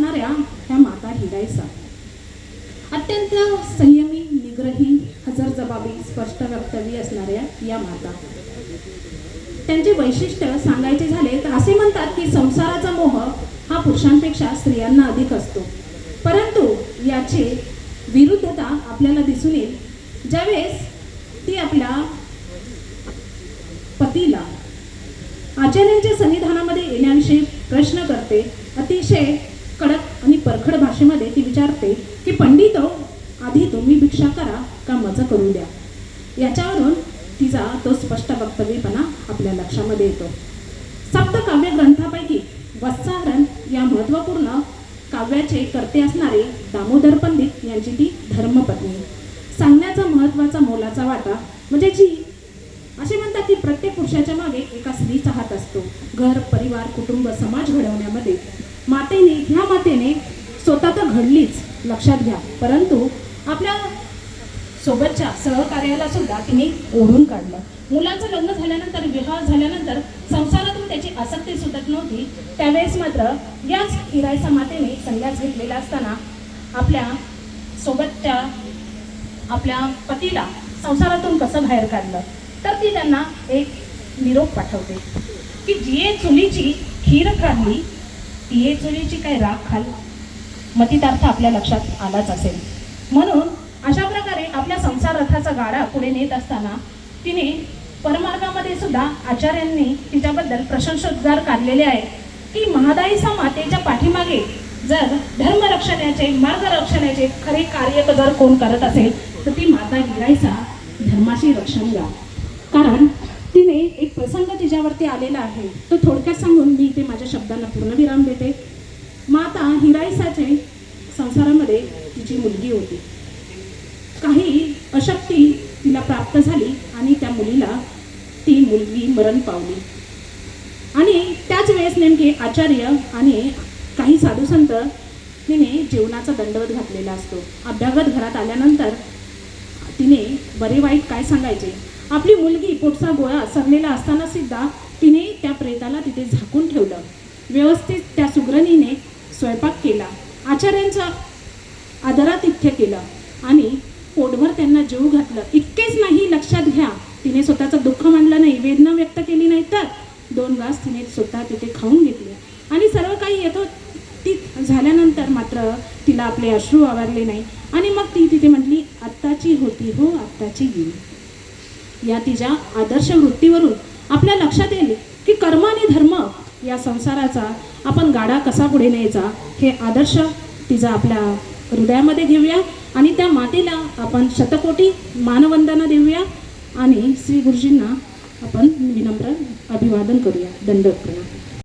असणाऱ्या ह्या माता हिराईसा अत्यंत संयमी निग्रही हजर जबाबी स्पष्ट वक्तव्य असणाऱ्या या माता. त्यांचे वैशिष्ट्य सांगायचे झाले तर असे म्हणतात की संसाराचा मोह हा पुरुषांपेक्षा स्त्रियांना अधिक असतो. परंतु याचे विरुद्धता आपल्याला दिसून येईल. ज्यावेळेस ती आपल्या पतीला आचार्यांच्या संविधानामध्ये येण्याविषयी प्रश्न करते अतिशय कडक आणि परखड भाषेमध्ये ती विचारते की पंडित आधी तुम्ही भिक्षा करा का मजा करून द्या? याच्यावरून तिचा तो स्पष्ट वक्तव्यपणा आपल्या लक्षामध्ये येतो. सप्त काव्य ग्रंथापैकी वत्साहरण या महत्त्वपूर्ण काव्याचे कर्ते असणारे दामोदर पंडित यांची ती धर्मपत्नी. सांगण्याचा महत्त्वाचा मोलाचा वाटा म्हणजे जी असे म्हणतात की प्रत्येक पुरुषाच्या मागे एका स्त्रीचा हात असतो. घर परिवार कुटुंब समाज घडवण्यामध्ये मातेने ह्या मातेने स्वतः तर घडलीच लक्षात घ्या. परंतु आपल्या सोबतच्या सहकार्याला सुद्धा तिने ओढून काढलं. मुलाचं लग्न झाल्यानंतर विवाह झाल्यानंतर संसारातून त्याची आसक्ती सुटत नव्हती. त्यावेळेस मात्र याच हिरायसा मातेने संन्यास घेतलेला असताना आपल्या सोबतच्या आपल्या पतीला संसारातून कसं बाहेर काढलं? तर ती त्यांना एक निरोप पाठवते की जी चुलीची खीर खाल्ली तिये चुलीची काय राख खाल? मतितार्थ आपल्या लक्षात आलाच असेल. म्हणून अशा प्रकारे आपल्या संसार रथाचा गाडा पुढे नेत असताना तिने परमार्गामध्ये सुद्धा आचार्यांनी तिच्याबद्दल प्रशंसोद्गार काढलेले आहे की महादायीसा मातेच्या पाठीमागे जर धर्मरक्षणाचे मार्गरक्षणाचे खरे कार्य जर कोण करत असेल? तर ती माता हिरायचा धर्माशी रक्षण द्या कारण तिने एक प्रसंग तिच्यावरती आलेला आहे. तो थोडक्यात सांगून मी ते माझ्या शब्दांना पूर्णविराम देते. माता हिराईसाचे संसारामध्ये तिची मुलगी होती. काही अशक्ती तिला प्राप्त झाली आणि त्या मुलीला ती मुलगी मरण पावली. आणि त्याच वेळेस नेमके आचार्य आणि काही साधू संत तिने जेवणाचा दंडवत घातलेला असतो. अभ्यागत घरात आल्यानंतर तिने बरे वाईट काय सांगायचे? आपली मुलगी पोटचा गोळा सरलेला असताना सुद्धा तिने त्या प्रेताला तिथे झाकून ठेवलं. व्यवस्थित त्या सुग्रणीने स्वयंपाक केला. आचार्यांचा आदरातिथ्य केलं आणि पोटभर त्यांना जीव घातलं. इतकेच नाही लक्षात घ्या तिने स्वतःचं दुःख मांडलं नाही वेदना व्यक्त केली नाही तर दोन घास तिने स्वतः तिथे खाऊन घेतले. आणि सर्व काही येतो ती झाल्यानंतर मात्र तिला आपले अश्रू आवारले नाही. आणि मग ती तिथे म्हटली आत्ताची होती हो आत्ताची गेली. या तिच्या आदर्श वृत्तीवरून आपल्या लक्षात येईल की कर्म आणि धर्म या संसाराचा आपण गाडा कसा पुढे न्यायचा हे आदर्श तिचा आपल्या हृदयामध्ये घेऊया आणि त्या मातेला आपण शतकोटी मानवंदना देऊया आणि श्री गुरुजींना आपण विनम्र अभिवादन करूया. दंडवत